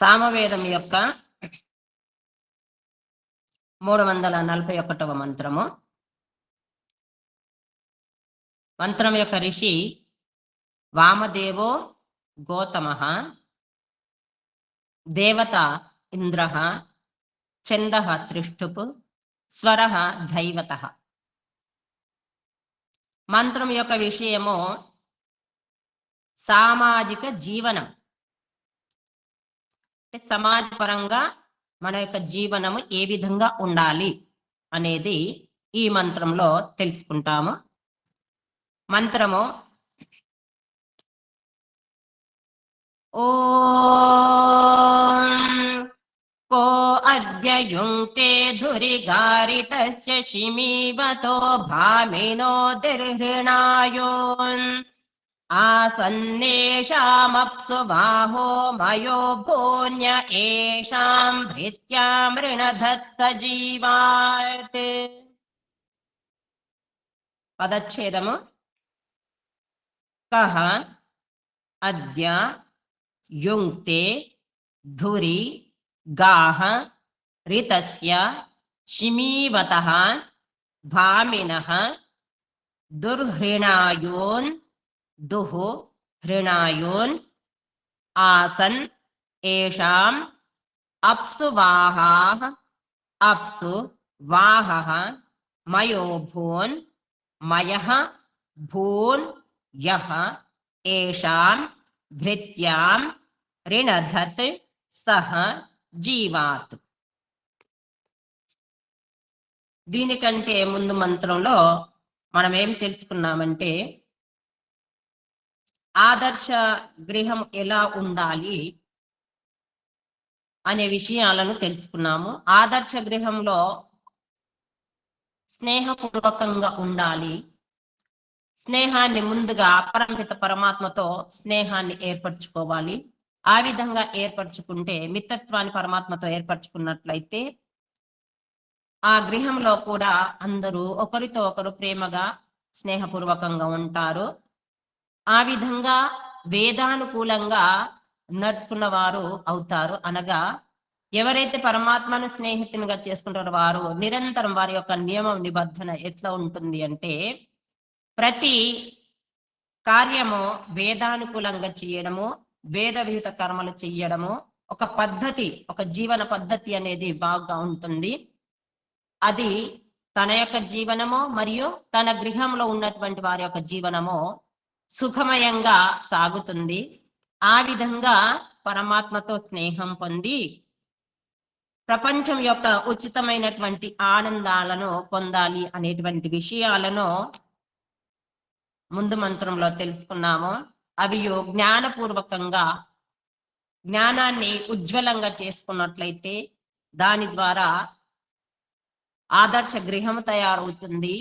సామవేదం యొక్క మూడు వందల నలభై ఒకటవ మంత్రము. మంత్రం యొక్క ఋషి వామదేవో గోతమ దేవత ఇంద్ర చంద త్రిష్టుపు స్వర దైవత. మంత్రం యొక్క విషయము సామాజిక జీవనం. అంటే సమాజపరంగా మన యొక్క జీవనము ఏ విధంగా ఉండాలి అనేది ఈ మంత్రంలో తెలుసుకుంటాము మంత్రము ఓం को अद्य युङ्क्ते धुरिगारितस्य शिमीवतो भामिनो दिर्हृणायोन् आसन्नेषामप्सु बाहो मयो भून्य एषाम् भृत्यामृणधत्सजीवात् पदच्छेदम्। कः अद्य युङ्क्ते धुरि गाः ऋतस्य शिमीवतः भामिनः दुर्हृणायोन् భామినః దుర్హృణాయోన్ దుః హృణాయోన్ ఆసన్ ఏషాం అప్సు వాహాః అప్సు వాహః మయోభూన్ మయః భూన్ యః ఏషాం భృత్యాం ऋणधत् సహ జీవాత్ దీనికంటే ముందు మంత్రంలో మనం ఏం తెలుసుకున్నామంటే ఆదర్శ గృహం ఎలా ఉండాలి అనే విషయాలను తెలుసుకున్నాము. ఆదర్శ గృహంలో స్నేహపూర్వకంగా ఉండాలి. స్నేహాన్ని ముందుగా అపరంపిత పరమాత్మతో స్నేహాన్ని ఏర్పరచుకోవాలి. ఆ విధంగా ఏర్పరచుకుంటే మిత్రత్వాన్ని పరమాత్మతో ఏర్పరచుకున్నట్లయితే ఆ గృహంలో కూడా అందరూ ఒకరితో ఒకరు ప్రేమగా స్నేహపూర్వకంగా ఉంటారు. ఆ విధంగా వేదానుకూలంగా నడుచుకున్న వారు అవుతారు. అనగా ఎవరైతే పరమాత్మను స్నేహితునిగా చేసుకుంటారో వారు నిరంతరం వారి యొక్క నియమం నిబంధన ఎట్లా ఉంటుంది అంటే ప్రతి కార్యము వేదానుకూలంగా చేయడము వేద విహిత కర్మలు చెయ్యడము ఒక పద్ధతి ఒక జీవన పద్ధతి అనేది బాగా ఉంటుంది. అది తన యొక్క జీవనము మరియు తన గృహంలో ఉన్నటువంటి వారి యొక్క జీవనము సుఖమయంగా సాగుతుంది. ఆ విధంగా పరమాత్మతో స్నేహం పొంది ప్రపంచం యొక్క ఉచితమైనటువంటి ఆనందాలను పొందాలి అనేటువంటి విషయాలను ముందు మంత్రంలో తెలుసుకున్నాము. అవి జ్ఞానపూర్వకంగా జ్ఞానాన్ని ఉజ్వలంగా చేసుకున్నట్లయితే దాని ద్వారా ఆదర్శ గృహము తయారవుతుంది.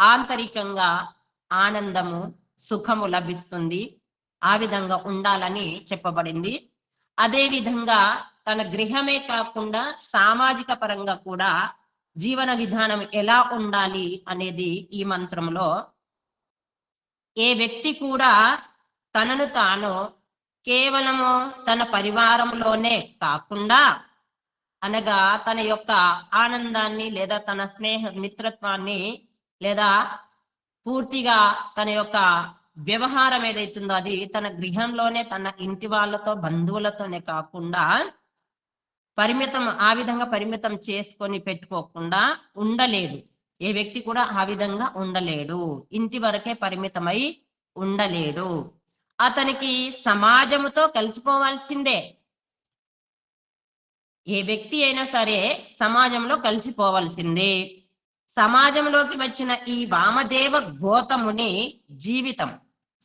ఆంతరికంగా ఆనందము సుఖము లభిస్తుంది ఆ విధంగా ఉండాలని చెప్పబడింది. అదే విధంగా తన గృహమే కాకుండా సామాజిక పరంగా కూడా జీవన విధానం ఎలా ఉండాలి అనేది ఈ మంత్రంలో ఏ వ్యక్తి కూడా తనను తాను కేవలము తన పరివారంలోనే కాకుండా అనగా తన యొక్క ఆనందాన్ని లేదా తన స్నేహ మిత్రత్వాన్ని లేదా పూర్తిగా తన యొక్క వ్యవహారం ఏదైతుందో అది తన గృహంలోనే తన ఇంటి వాళ్ళతో బంధువులతోనే కాకుండా పరిమితం ఆ విధంగా పరిమితం చేసుకొని పెట్టుకోకుండా ఉండలేడు. ఏ వ్యక్తి కూడా ఆ విధంగా ఉండలేడు. ఇంటి వరకే పరిమితమై ఉండలేడు. అతనికి సమాజముతో కలిసిపోవాల్సిందే. ఏ వ్యక్తి అయినా సరే సమాజంలో కలిసిపోవాల్సిందే. సమాజంలోకి వచ్చిన ఈ వామదేవ గోతముని జీవితం.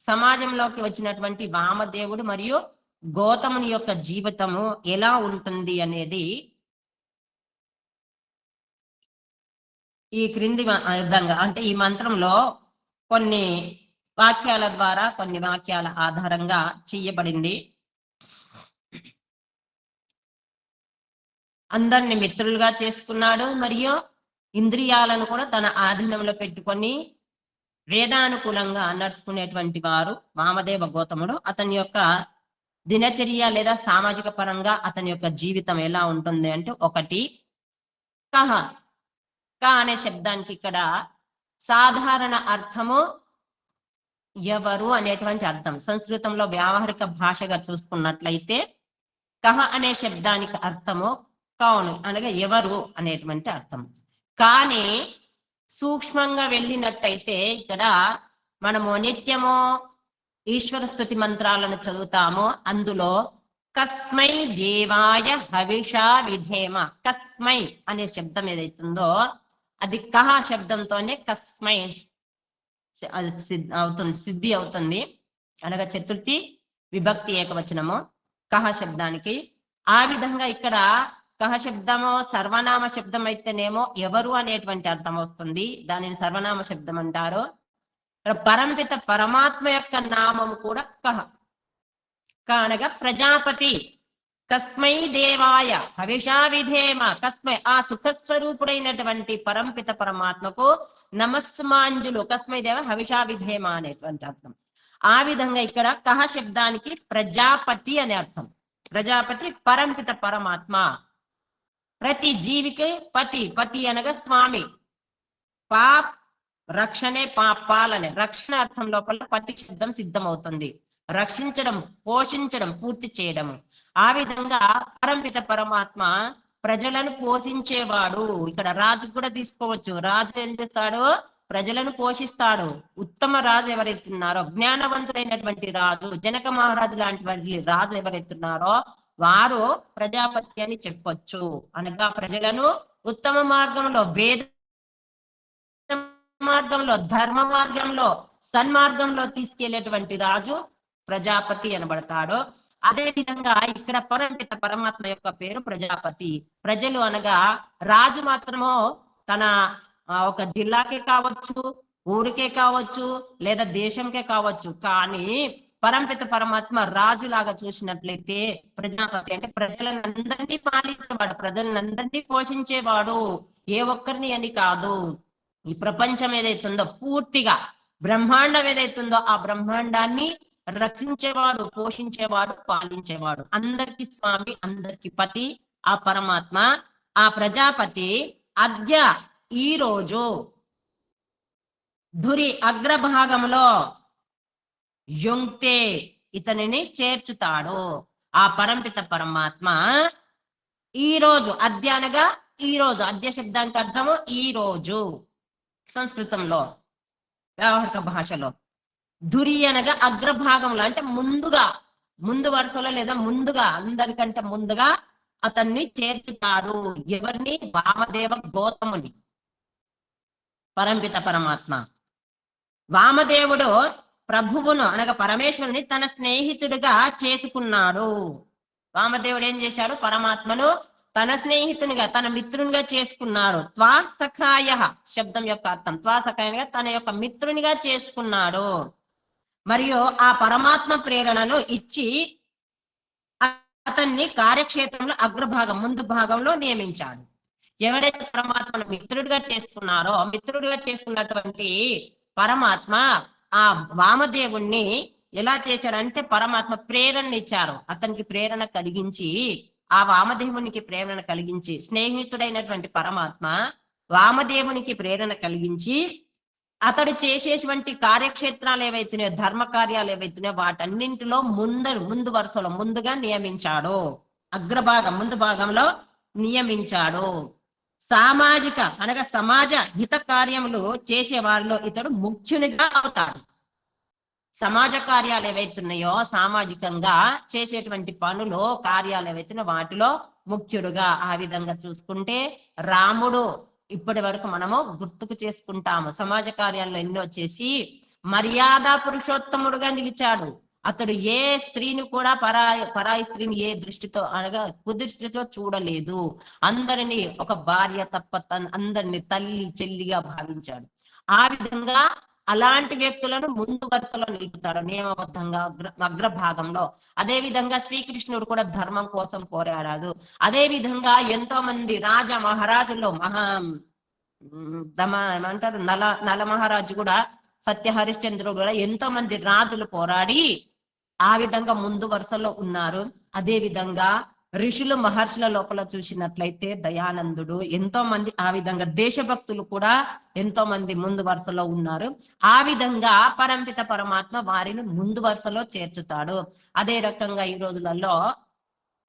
సమాజంలోకి వచ్చినటువంటి వామదేవుడు మరియు గోతముని యొక్క జీవితము ఎలా ఉంటుంది అనేది ఈ క్రింది విధంగా అంటే ఈ మంత్రంలో కొన్ని వాక్యాల ద్వారా కొన్ని వాక్యాల ఆధారంగా చేయబడింది. అందరిని మిత్రులుగా చేసుకున్నాడు మరియు ఇంద్రియాలను కూడా తన ఆధీనంలో పెట్టుకొని వేదానుకూలంగా నడుచుకునేటువంటి వారు వామదేవ గౌతముడు. అతని యొక్క దినచర్య లేదా సామాజిక పరంగా అతని యొక్క జీవితం ఎలా ఉంటుంది అంటే ఒకటి కహ క అనే శబ్దానికి ఇక్కడ సాధారణ అర్థము ఎవరు అనేటువంటి అర్థం. సంస్కృతంలో వ్యావహారిక భాషగా చూసుకున్నట్లయితే కహ అనే శబ్దానికి అర్థము కౌను అనగా ఎవరు అనేటువంటి అర్థం. కానీ సూక్ష్మంగా వెళ్ళినట్టయితే ఇక్కడ మనము నిత్యము ఈశ్వర స్థుతి మంత్రాలను చదువుతాము. అందులో కస్మై దేవాయ హవిషా విధేమ. కస్మై అనే శబ్దం ఏదైతుందో అది కహ శబ్దంతోనే కస్మై అది సిద్- అవుతుంది సిద్ధి అవుతుంది. అనగా చతుర్థి విభక్తి ఏకవచనము. కహ శబ్దానికి ఆ విధంగా ఇక్కడ కహ శబ్దము సర్వనామ శబ్దం అయితేనేమో ఎవరు అనేటువంటి అర్థం వస్తుంది? దానిని సర్వనామ శబ్దం అంటారు. పరంపిత పరమాత్మ యొక్క నామము కూడా కహ క అనగా ప్రజాపతి. కస్మై దేవాయ హవిషా విధేమ. కస్మై ఆ సుఖస్వరూపుడైనటువంటి పరంపిత పరమాత్మకు నమస్మాంజులు కస్మై దేవ హవిషా విధేమ అనేటువంటి అర్థం. ఆ విధంగా ఇక్కడ కహ శబ్దానికి ప్రజాపతి అనే అర్థం. ప్రజాపతి పరంపిత పరమాత్మ. ప్రతి జీవికి పతి పతి అనగా స్వామి. పాప్ రక్షణే పాపాలనే రక్షణ అర్థం లోపల పతి శబ్దం సిద్ధమవుతుంది. రక్షించడం పోషించడం పూర్తి చేయడం. ఆ విధంగా పరంపిత పరమాత్మ ప్రజలను పోషించేవాడు. ఇక్కడ రాజు కూడా తీసుకోవచ్చు. రాజు ఏం చేస్తాడు? ప్రజలను పోషిస్తాడు. ఉత్తమ రాజు ఎవరైతున్నారో జ్ఞానవంతుడైనటువంటి రాజు జనక మహారాజు లాంటి రాజు ఎవరైతున్నారో వారు ప్రజాపతి అని చెప్పొచ్చు. అనగా ప్రజలను ఉత్తమ మార్గంలో వేద మార్గంలో ధర్మ మార్గంలో సన్మార్గంలో తీసుకెళ్ళేటువంటి రాజు ప్రజాపతి అనబడతాడు. అదే విధంగా ఇక్కడ పరంపిత పరమాత్మ యొక్క పేరు ప్రజాపతి. ప్రజలు అనగా రాజు మాత్రము తన ఒక జిల్లాకే కావచ్చు ఊరికే కావచ్చు లేదా దేశంకే కావచ్చు. కానీ పరంపిత పరమాత్మ రాజులాగా చూసినట్లయితే ప్రజాపతి అంటే ప్రజలను అందరినీ పాలించేవాడు ప్రజలందరినీ పోషించేవాడు ఏ ఒక్కరిని అని కాదు. ఈ ప్రపంచం ఏదైతుందో పూర్తిగా బ్రహ్మాండం ఏదైతుందో ఆ బ్రహ్మాండాన్ని రక్షించేవాడు పోషించేవాడు పాలించేవాడు. అందరికి స్వామి అందరికి పతి ఆ పరమాత్మ ఆ ప్రజాపతి అద్య ఈ రోజు ధురి అగ్రభాగంలో యొంక్తే ఇతనిని చేర్చుతాడు. ఆ పరంపిత పరమాత్మ ఈ రోజు అద్య అనగా ఈ రోజు అద్య శబ్దానికి అర్థము ఈ రోజు సంస్కృతంలో వ్యవహారిక భాషలో. ధురి అనగా అగ్రభాగంలో అంటే ముందుగా ముందు వరుసలో లేదా ముందుగా అందరికంటే ముందుగా అతన్ని చేర్చుతాడు. ఎవరిని? వామదేవ గౌతముని. పరంపిత పరమాత్మ. వామదేవుడు ప్రభువును అనగా పరమేశ్వరుని తన స్నేహితుడిగా చేసుకున్నాడు. వామదేవుడు ఏం చేశాడు? పరమాత్మను తన స్నేహితునిగా తన మిత్రునిగా చేసుకున్నాడు. త్వా సఖాయ శబ్దం యొక్క అర్థం. త్వా సఖాయగా తన యొక్క మిత్రునిగా చేసుకున్నాడు. మరియు ఆ పరమాత్మ ప్రేరణను ఇచ్చి అతన్ని కార్యక్షేత్రంలో అగ్రభాగం ముందు భాగంలో నియమించాడు. ఎవరైతే పరమాత్మను మిత్రుడిగా చేసుకున్నారో మిత్రుడిగా చేసుకున్నటువంటి పరమాత్మ ఆ వామదేవుణ్ణి ఎలా చేశాడంటే పరమాత్మ ప్రేరణ ఇచ్చారు. అతనికి ప్రేరణ కలిగించి ఆ వామదేవునికి ప్రేరణ కలిగించి స్నేహితుడైనటువంటి పరమాత్మ వామదేవునికి ప్రేరణ కలిగించి అతడు చేసేటువంటి కార్యక్షేత్రాలు ఏవైతున్నాయో ధర్మ కార్యాలు ఏవైతున్నాయో వాటన్నింటిలో ముందు ముందు వరుసలో ముందుగా నియమించాడు. అగ్రభాగం ముందు భాగంలో నియమించాడు. సామాజిక అనగా సమాజ హిత కార్యములు చేసే వారిలో ఇతడు ముఖ్యునిగా అవుతాడు. సమాజ కార్యాలు ఏవైతున్నాయో సామాజికంగా చేసేటువంటి పనులు కార్యాలు ఏవైతున్నాయో వాటిలో ముఖ్యుడుగా ఆ విధంగా చూసుకుంటే రాముడు ఇప్పటి వరకు మనము గుర్తుకు చేసుకుంటాము. సమాజ కార్యాల్లో ఎన్నో చేసి మర్యాద పురుషోత్తముడుగా నిలిచాడు. అతడు ఏ స్త్రీని కూడా పరాయి పరాయి స్త్రీని ఏ దృష్టితో అనగా కుదృష్టితో చూడలేదు. అందరినీ ఒక భార్య తప్ప తన అందరిని తల్లి చెల్లిగా భావించాడు. ఆ విధంగా అలాంటి వ్యక్తులను ముందు వరుసలో నిలుపుతాడు నియమబద్ధంగా అగ్రభాగంలో. అదే విధంగా శ్రీకృష్ణుడు కూడా ధర్మం కోసం పోరాడాడు. అదే విధంగా ఎంతో మంది రాజ మహారాజుల్లో మహా ఏమంటారు? నల నల మహారాజు కూడా సత్య హరిశ్చంద్రుడు కూడా ఎంతో మంది రాజులు పోరాడి ఆ విధంగా ముందు వరుసలో ఉన్నారు. అదే విధంగా ఋషులు మహర్షుల లోపల చూసినట్లయితే దయానందుడు ఎంతో మంది ఆ విధంగా దేశభక్తులు కూడా ఎంతో మంది ముందు వరుసలో ఉన్నారు. ఆ విధంగా పరంపిత పరమాత్మ వారిని ముందు వరుసలో చేర్చుతాడు. అదే రకంగా ఈ రోజులలో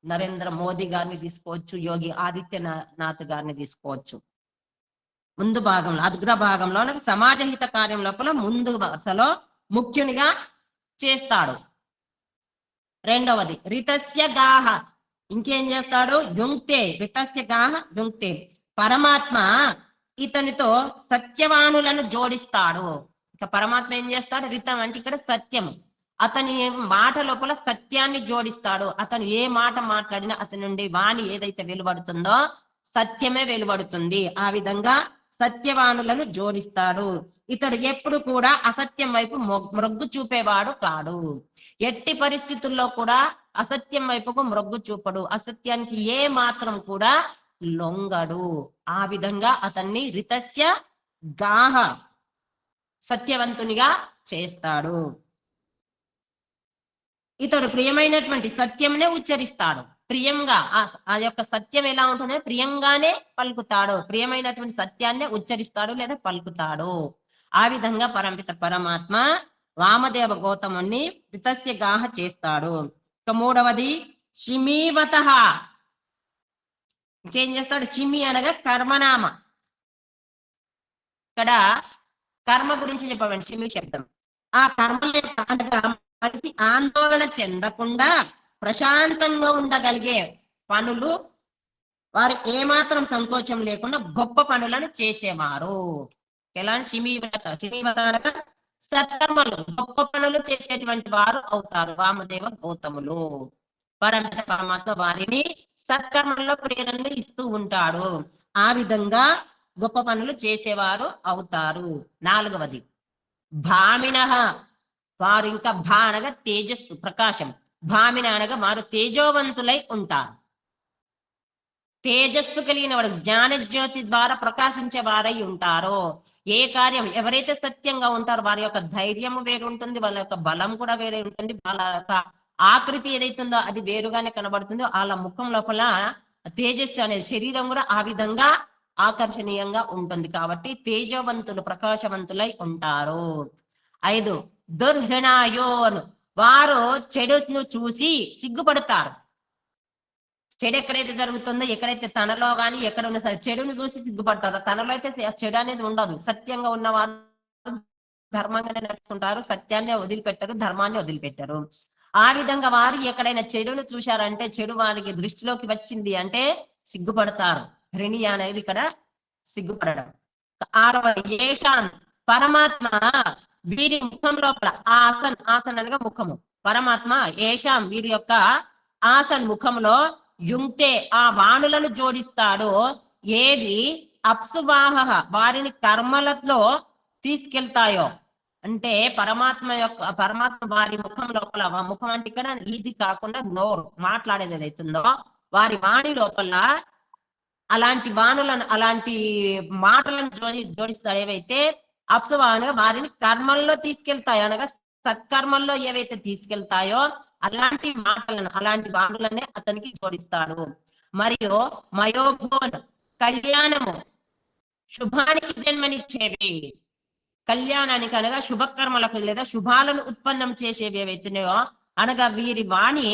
నరేంద్ర మోదీ గారిని తీసుకోవచ్చు యోగి ఆదిత్యనాథ్ గారిని తీసుకోవచ్చు. ముందు భాగంలో అగ్ర భాగంలో సమాజ హిత కార్యం లోపల ముందు వరుసలో ముఖ్యునిగా చేస్తాడు. రెండవది రితస్య గాహ ఇంకేం చేస్తాడు? యుంక్తే రితస్య గాహ యుంక్తే పరమాత్మ ఇతనితో సత్యవాణులను జోడిస్తాడు. ఇక పరమాత్మ ఏం చేస్తాడు? రితం అంటే ఇక్కడ సత్యం అతని మాట లోపల సత్యాన్ని జోడిస్తాడు. అతను ఏ మాట మాట్లాడినా అతని నుండి వాణి ఏదైతే వెలువడుతుందో సత్యమే వెలువడుతుంది. ఆ విధంగా సత్యవాణులను జోడిస్తాడు. ఇతడు ఎప్పుడు కూడా అసత్యం వైపు మొగ్గు చూపేవాడు కాడు. ఎట్టి పరిస్థితుల్లో కూడా అసత్యం వైపుకు మొగ్గు చూపడు. అసత్యానికి ఏ మాత్రం కూడా లొంగడు. ఆ విధంగా అతన్ని రితస్య గాహ సత్యవంతునిగా చేస్తాడు. ఇతడు ప్రియమైనటువంటి సత్యంనే ఉచ్చరిస్తాడు. ప్రియంగా ఆ యొక్క సత్యం ఎలా ఉంటుందో ప్రియంగానే పలుకుతాడు. ప్రియమైనటువంటి సత్యాన్నే ఉచ్చరిస్తాడు లేదా పలుకుతాడు. ఆ విధంగా పరంపిత పరమాత్మ వామదేవ గౌతముని రితస్య గాహ చేస్తాడు. ఇక మూడవది షిమీవత. ఇంకేం చేస్తాడు? షిమి అనగా కర్మనామ. ఇక్కడ కర్మ గురించి చెప్పవండి షిమి శబ్దం. ఆ కర్మల యొక్క అనగా మనిషి ఆందోళన చెందకుండా ప్రశాంతంగా ఉండగలిగే పనులు వారు ఏమాత్రం సంకోచం లేకుండా గొప్ప పనులను చేసేవారు. ఎలా శిమీవ్రత శిమీవ్రత అనగా సత్కర్మలు గొప్ప పనులు చేసేటువంటి వారు అవుతారు. వామదేవ గౌతములు. పరమిత పరమాత్మ వారిని సత్కర్మల్లో ప్రేరణలు ఇస్తూ ఉంటాడు. ఆ విధంగా గొప్ప పనులు చేసేవారు అవుతారు. నాలుగవది భామిన. వారు ఇంకా భా అనగా తేజస్సు ప్రకాశం. భామిన అనగా వారు తేజోవంతులై ఉంటారు. తేజస్సు కలిగిన వాడు జ్ఞాన జ్యోతి ద్వారా ప్రకాశించే వారై ఉంటారు. ఏ కార్యం ఎవరైతే సత్యంగా ఉంటారో వారి యొక్క ధైర్యం వేరు ఉంటుంది వాళ్ళ యొక్క బలం కూడా వేరే ఉంటుంది వాళ్ళ యొక్క ఆకృతి ఏదైతుందో అది వేరుగానే కనబడుతుందో వాళ్ళ ముఖం లోపల తేజస్సు అనేది శరీరం కూడా ఆ విధంగా ఆకర్షణీయంగా ఉంటుంది కాబట్టి తేజవంతులు ప్రకాశవంతులై ఉంటారు. ఐదు దుర్హృణాయోన్. వారు చెడును చూసి సిగ్గుపడతారు. చెడు ఎక్కడైతే జరుగుతుందో ఎక్కడైతే తనలో గాని ఎక్కడ ఉన్న సరే చెడును చూసి సిగ్గుపడతారో. తనలో అయితే చెడు అనేది ఉండదు. సత్యంగా ఉన్నవారు ధర్మంగానే నడుచుకుంటారు. సత్యాన్ని వదిలిపెట్టరు ధర్మాన్ని వదిలిపెట్టరు. ఆ విధంగా వారు ఎక్కడైనా చెడును చూశారంటే చెడు వారికి దృష్టిలోకి వచ్చింది అంటే సిగ్గుపడతారు. రిణి అనేది ఇక్కడ సిగ్గుపడడం. ఆరవ ఏషాన్ పరమాత్మ వీరి ముఖం లోపల ఆసన్ ఆసన్ అనగా ముఖము. పరమాత్మ ఏషాం వీరి యొక్క ఆసన్ ముఖంలో యుంక్తే ఆ వాణులను జోడిస్తాడు. ఏవి? అప్సువాహ వారిని కర్మలతో తీసుకెళ్తాయో. అంటే పరమాత్మ యొక్క పరమాత్మ వారి ముఖం లోపల ముఖం అంటే ఇక్కడ ఇది కాకుండా నోరు మాట్లాడేది ఏదైతుందో వారి వాణి లోపల అలాంటి వాణులను అలాంటి మాటలను జోడి జోడిస్తాడు. ఏవైతే? అప్సవానుగా వారిని కర్మల్లో తీసుకెళ్తాయో అనగా సత్కర్మల్లో ఏవైతే తీసుకెళ్తాయో అలాంటి మాటలను అలాంటి వాణులనే అతనికి జోడిస్తాడు. మరియు మయోభోన్ కళ్యాణము శుభానికి జన్మనిచ్చేవి. కళ్యాణానికి అనగా శుభకర్మలకు లేదా శుభాలను ఉత్పన్నం చేసేవి ఏవైతున్నాయో అనగా వీరి వాణి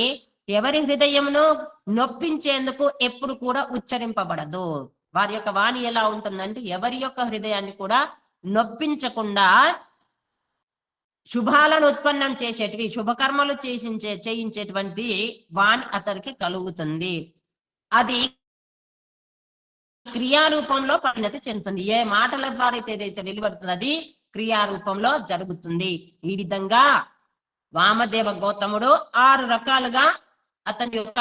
ఎవరి హృదయమును నొప్పించేందుకు ఎప్పుడు కూడా ఉచ్చరింపబడదు. వారి యొక్క వాణి ఎలా ఉంటుందంటే ఎవరి యొక్క హృదయాన్ని కూడా నొప్పించకుండా శుభాలను ఉత్పన్నం చేసేటివి శుభకర్మలు చేసించే చేయించేటువంటి వాణి అతనికి కలుగుతుంది. అది క్రియారూపంలో పరిణతి చెందుతుంది. ఏ మాటల ద్వారా అయితే ఏదైతే వెలువడుతుంది అది క్రియారూపంలో జరుగుతుంది. ఈ విధంగా వామదేవ గౌతముడు ఆరు రకాలుగా అతని యొక్క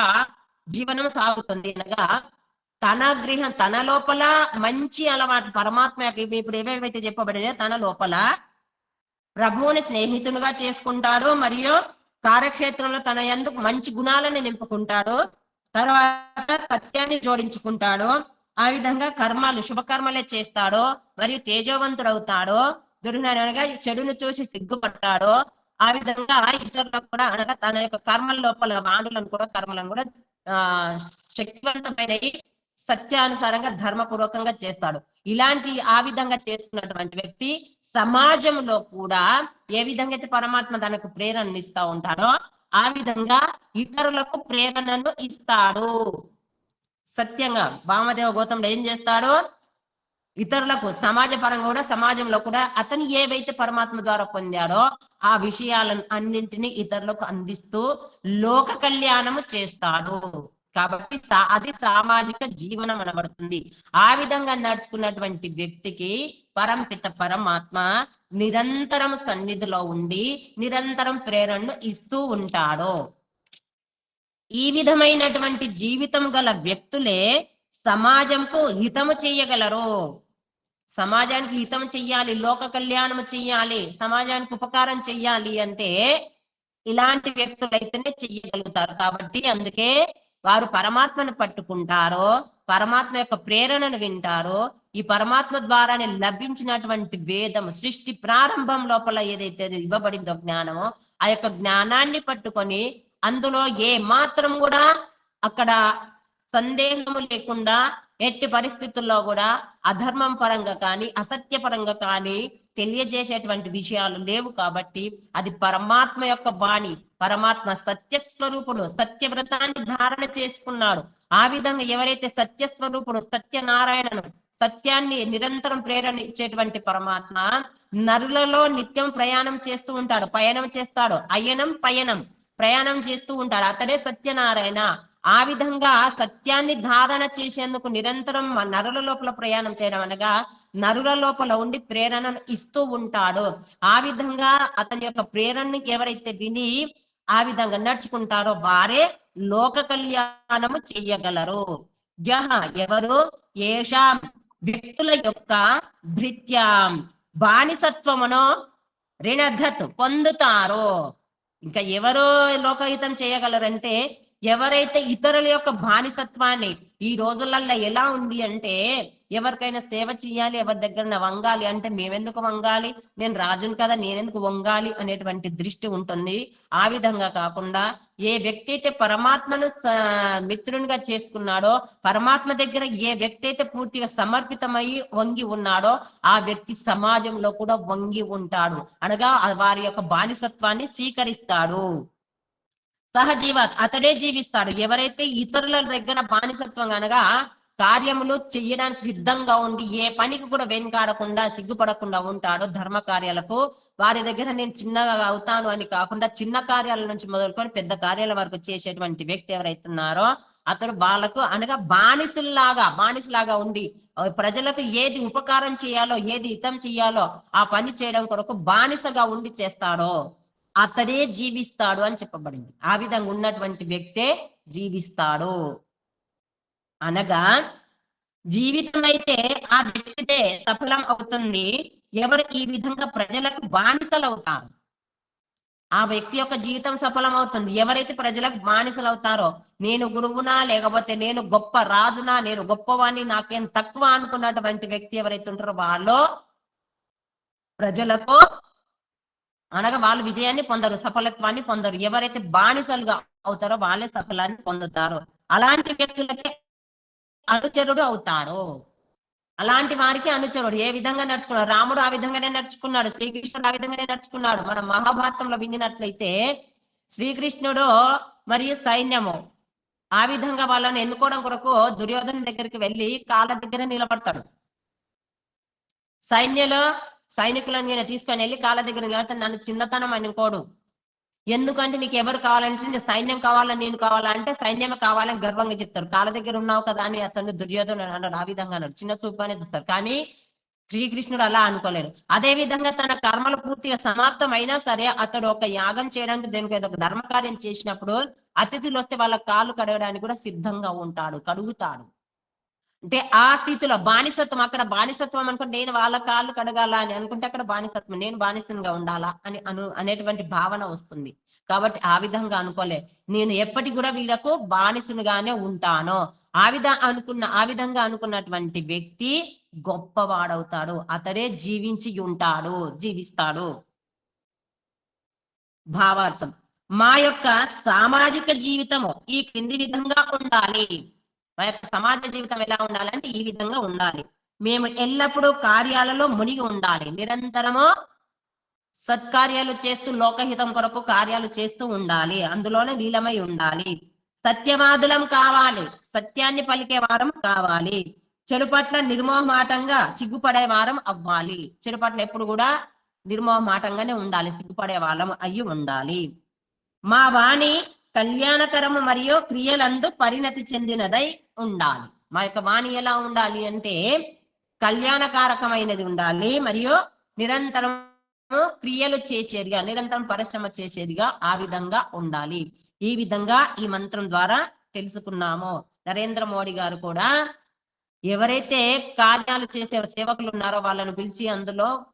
జీవనం సాగుతుంది. అనగా తన గృహం తన లోపల మంచి అలవాటు పరమాత్మ యొక్క ఇప్పుడు ఏవేవైతే చెప్పబడినాయో తన లోపల ప్రభువుని స్నేహితునిగా చేసుకుంటాడు మరియు కార్యక్షేత్రంలో తన ఎందుకు మంచి గుణాలను నింపుకుంటాడు తర్వాత సత్యాన్ని జోడించుకుంటాడు ఆ విధంగా కర్మలు శుభకర్మలే చేస్తాడో మరియు తేజోవంతుడవుతాడు దుర్నగా చెడును చూసి సిగ్గుపడతాడో ఆ విధంగా ఇతరులకు కూడా అనగా తన యొక్క కర్మల లోపల వాణులను కూడా కర్మలను కూడా ఆ శక్తివంతమైన సత్యానుసారంగా ధర్మపూర్వకంగా చేస్తాడు. ఇలాంటి ఆ విధంగా చేస్తున్నటువంటి వ్యక్తి సమాజంలో కూడా ఏ విధంగా అయితే పరమాత్మ తనకు ప్రేరణను ఇస్తా ఉంటాడో ఆ విధంగా ఇతరులకు ప్రేరణను ఇస్తాడు. సత్యంగా భామదేవ గౌతముడు ఏం చేస్తాడు ఇతరులకు సమాజ పరంగా కూడా సమాజంలో కూడా అతను ఏవైతే పరమాత్మ ద్వారా పొందాడో ఆ విషయాలను అన్నింటినీ ఇతరులకు అందిస్తూ లోక కళ్యాణము చేస్తాడు. కాబట్టి అది సామాజిక జీవనం అనబడుతుంది. ఆ విధంగా నడుచుకున్నటువంటి వ్యక్తికి పరంపిత పరమాత్మ నిరంతరం సన్నిధిలో ఉండి నిరంతరం ప్రేరణను ఇస్తూ ఉంటాడు. ఈ విధమైనటువంటి జీవితం గల వ్యక్తులే సమాజంకు హితము చేయగలరు. సమాజానికి హితం చెయ్యాలి లోక కళ్యాణం చెయ్యాలి సమాజానికి ఉపకారం చెయ్యాలి అంటే ఇలాంటి వ్యక్తులైతేనే చెయ్యగలుగుతారు. కాబట్టి అందుకే వారు పరమాత్మను పట్టుకుంటారో పరమాత్మ యొక్క ప్రేరణను వింటారో ఈ పరమాత్మ ద్వారానే లభించినటువంటి వేదం సృష్టి ప్రారంభం లోపల ఏదైతే ఇవ్వబడిందో జ్ఞానమో ఆ యొక్క జ్ఞానాన్ని పట్టుకొని అందులో ఏ మాత్రం కూడా అక్కడ సందేహము లేకుండా ఎట్టి పరిస్థితుల్లో కూడా అధర్మం పరంగా కానీ అసత్య పరంగా కానీ తెలియజేసేటువంటి విషయాలు లేవు కాబట్టి అది పరమాత్మ యొక్క బాణి. పరమాత్మ సత్యస్వరూపుడు సత్యవ్రతాన్ని ధారణ చేసుకున్నాడు. ఆ విధంగా ఎవరైతే సత్యస్వరూపుడు సత్యనారాయణను సత్యాన్ని నిరంతరం ప్రేరణ ఇచ్చేటువంటి పరమాత్మ నరులలో నిత్యం ప్రయాణం చేస్తూ ఉంటాడు పయనం చేస్తాడు. అయనం పయనం ప్రయాణం చేస్తూ ఉంటాడు. అతడే సత్యనారాయణ. ఆ విధంగా సత్యాన్ని ధారణ చేసేందుకు నిరంతరం నరుల లోపల ప్రయాణం చేయడం అనగా నరుల లోపల ఉండి ప్రేరణను ఇస్తూ ఉంటాడు. ఆ విధంగా అతని యొక్క ప్రేరణని ఎవరైతే విని ఆ విధంగా నడుచుకుంటారో వారే లోక కళ్యాణము చెయ్యగలరు యహ ఎవరు? ఏషాం వ్యక్తుల యొక్క భృత్యాం. బానిసత్వమును రిణధత్ పొందుతారు. ఇంకా ఎవరు లోకయుతం చేయగలరంటే ఎవరైతే ఇతరుల యొక్క బానిసత్వాన్ని ఈ రోజులలో ఎలా ఉంది అంటే ఎవరికైనా సేవ చేయాలి ఎవరి దగ్గర వంగాలి అంటే మేమెందుకు వంగాలి? నేను రాజును కదా నేనెందుకు వంగాలి? అనేటువంటి దృష్టి ఉంటుంది. ఆ విధంగా కాకుండా ఏ వ్యక్తి అయితే పరమాత్మను మిత్రునిగా చేసుకున్నాడో పరమాత్మ దగ్గర ఏ వ్యక్తి అయితే పూర్తిగా సమర్పితమై వంగి ఉన్నాడో ఆ వ్యక్తి సమాజంలో కూడా వంగి ఉంటాడు. అనగా వారి యొక్క బానిసత్వాన్ని స్వీకరిస్తాడు. సహజీవ అతడే జీవిస్తాడు. ఎవరైతే ఇతరుల దగ్గర బానిసత్వం అనగా కార్యములు చేయడానికి సిద్ధంగా ఉండి ఏ పనికి కూడా వెనుకాడకుండా సిగ్గుపడకుండా ఉంటాడో ధర్మ కార్యాలకు వారి దగ్గర నేను చిన్నగా అవుతాను అని కాకుండా చిన్న కార్యాల నుంచి మొదలుకొని పెద్ద కార్యాల వరకు చేసేటువంటి వ్యక్తి ఎవరైతే ఉన్నారో అతడు వాళ్ళకు అనగా బానిసల్లాగా బానిసలాగా ఉండి ప్రజలకు ఏది ఉపకారం చేయాలో ఏది హితం చేయాలో ఆ పని చేయడం కొరకు బానిసగా ఉండి చేస్తాడో అతడే జీవిస్తాడు అని చెప్పబడింది. ఆ విధంగా ఉన్నటువంటి వ్యక్తే జీవిస్తాడు. అనగా జీవితం అయితే ఆ వ్యక్తిదే సఫలం అవుతుంది. ఎవరు ఈ విధంగా ప్రజలకు బానిసలు అవుతారు ఆ వ్యక్తి యొక్క జీవితం సఫలం అవుతుంది ఎవరైతే ప్రజలకు బానిసలు అవుతారో నేను గురువునా లేకపోతే నేను గొప్ప రాజునా నేను గొప్పవాణ్ణి నాకేం తక్కువ అనుకున్నటువంటి వ్యక్తి ఎవరైతే ఉంటారో వాళ్ళు ప్రజలకు అనగా వాళ్ళు విజయాన్ని పొందరు సఫలత్వాన్ని పొందరు. ఎవరైతే బానిసలుగా అవుతారో వాళ్ళే సఫలాన్ని పొందుతారు. అలాంటి వ్యక్తులకే అనుచరుడు అవుతాడు. అలాంటి వారికి అనుచరుడు. ఏ విధంగా నడుచుకున్నాడు? రాముడు ఆ విధంగానే నడుచుకున్నాడు. శ్రీకృష్ణుడు ఆ విధంగానే నడుచుకున్నాడు. మన మహాభారతంలో వినినట్లయితే శ్రీకృష్ణుడు మరియు సైన్యము ఆ విధంగా వాళ్ళని ఎన్నుకోవడం కొరకు దుర్యోధన దగ్గరికి వెళ్ళి కాళ్ళ దగ్గర నిలబడతాడు. సైన్యలో సైనికులను నేను తీసుకొని వెళ్ళి కాళ్ళ దగ్గర నిలబడితే నన్ను చిన్నతనం అనుకోడు. ఎందుకంటే నీకు ఎవరు కావాలంటే నీ సైన్యం కావాలని నేను కావాలంటే సైన్యమే కావాలని గర్వంగా చెప్తారు. కాళ్ళ దగ్గర ఉన్నావు కదా అని అతను దుర్యోధన అన్నాడు. ఆ విధంగా అన్నాడు. చిన్న చూపుగానే చూస్తారు. కానీ శ్రీకృష్ణుడు అలా అనుకోలేడు అదే విధంగా తన కర్మలు పూర్తిగా సమాప్తం అయినా సరే అతడు ఒక యాగం చేయడానికి దేనికి ఏదో ఒక ధర్మకార్యం చేసినప్పుడు అతిథులు వస్తే వాళ్ళ కాళ్ళు కడగడానికి కూడా సిద్ధంగా ఉంటాడు కడుగుతాడు. అంటే ఆ స్థితిలో బానిసత్వం అక్కడ బానిసత్వం అనుకుంటే నేను వాళ్ళ కాళ్ళు కడగాల అని అనుకుంటే అక్కడ బానిసత్వం నేను బానిసంగా ఉండాలా అని అను అనేటువంటి భావన వస్తుంది. కాబట్టి ఆ విధంగా అనుకోలే. నేను ఎప్పటి కూడా వీళ్ళకు బానిసునిగానే ఉంటాను. ఆ విధ అనుకున్న ఆ విధంగా అనుకున్నటువంటి వ్యక్తి గొప్పవాడవుతాడు. అతడే జీవించి ఉంటాడు జీవిస్తాడు. భావార్థం. మా యొక్క సామాజిక జీవితము ఈ క్రింది విధంగా ఉండాలి. మా యొక్క సమాజ జీవితం ఎలా ఉండాలంటే ఈ విధంగా ఉండాలి. మేము ఎల్లప్పుడూ కార్యాలలో మునిగి ఉండాలి. నిరంతరము సత్కార్యాలు చేస్తూ లోకహితం కొరకు కార్యాలు చేస్తూ ఉండాలి. అందులోనే లీలమై ఉండాలి. సత్యవాదులం కావాలి. సత్యాన్ని పలికే వారం కావాలి. చెడు పట్ల నిర్మోహమాటంగా సిగ్గుపడే వారం అవ్వాలి. చెడు పట్ల ఎప్పుడు కూడా నిర్మోహమాటంగానే ఉండాలి. సిగ్గుపడే వాళ్ళం అయ్యి ఉండాలి. మా వాణి కళ్యాణకరము మరియు క్రియలందు పరిణతి చెందినదై ఉండాలి. మా యొక్క వాణి ఎలా ఉండాలి అంటే కళ్యాణకారకమైనది ఉండాలి మరియు నిరంతరం క్రియలు చేసేదిగా నిరంతరం పరిశ్రమ చేసేదిగా ఆ విధంగా ఉండాలి. ఈ విధంగా ఈ మంత్రం ద్వారా తెలుసుకున్నాము. నరేంద్ర మోడీ గారు కూడా ఎవరైతే కార్యాలు చేసే సేవకులు ఉన్నారో వాళ్ళను పిలిచి అందులో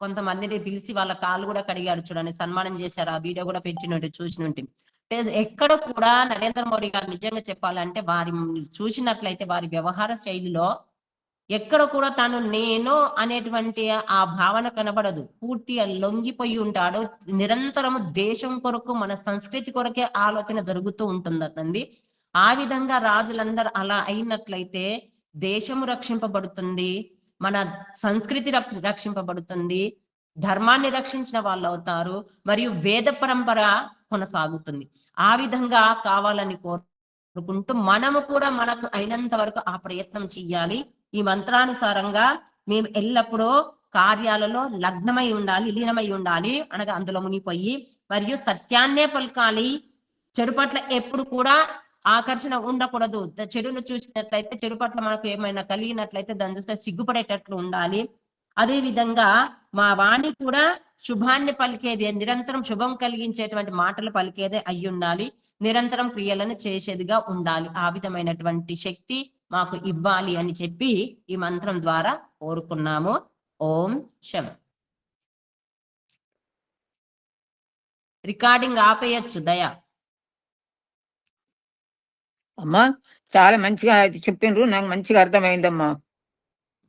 కొంతమందిని పిలిచి వాళ్ళ కాళ్ళు కూడా కడిగారు చూడండి. సన్మానం చేశారు. ఆ వీడియో కూడా పెట్టినట్టు చూసినట్టు. ఎక్కడ కూడా నరేంద్ర మోడీ గారు నిజంగా చెప్పాలంటే వారి చూసినట్లయితే వారి వ్యవహార శైలిలో ఎక్కడ కూడా తాను నేను అనేటువంటి ఆ భావన కనబడదు. పూర్తిగా లొంగిపోయి ఉంటాడు. నిరంతరము దేశం కొరకు మన సంస్కృతి కొరకే ఆలోచన జరుగుతూ ఉంటుంది అతంది ఆ విధంగా రాజులందరూ అలా అయినట్లయితే దేశము రక్షింపబడుతుంది. మన సంస్కృతి రక్షింపబడుతుంది. ధర్మాన్ని రక్షించిన వాళ్ళు అవుతారు మరియు వేద పరంపర కొనసాగుతుంది. ఆ విధంగా కావాలని కోరుకుంటూ మనము కూడా మనకు అయినంత వరకు ఆ ప్రయత్నం చెయ్యాలి. ఈ మంత్రానుసారంగా మేము ఎల్లప్పుడూ కార్యాలలో లగ్నమై ఉండాలి లీనమై ఉండాలి అనగా అందులో మునిగిపోయి మరియు సత్యాన్నే పలకాలి. చెడు పట్ల ఎప్పుడు కూడా ఆకర్షణ ఉండకూడదు. చెడును చూసినట్లయితే చెడు పట్ల మనకు ఏమైనా కలిగినట్లయితే దాన్ని చూస్తే సిగ్గుపడేటట్లు ఉండాలి. అదే విధంగా మా వాణి కూడా శుభాన్ని పలికేది నిరంతరం శుభం కలిగించేటువంటి మాటలు పలికేదే అయి ఉండాలి. నిరంతరం క్రియలను చేసేదిగా ఉండాలి. ఆ విధమైనటువంటి శక్తి మాకు ఇవ్వాలి అని చెప్పి ఈ మంత్రం ద్వారా కోరుకున్నాము. ఓం శం. రికార్డింగ్ ఆపేయచ్చు దయా. అమ్మా చాలా మంచిగా చెప్పిండ్రు నాకు మంచిగా అర్థమైందమ్మా.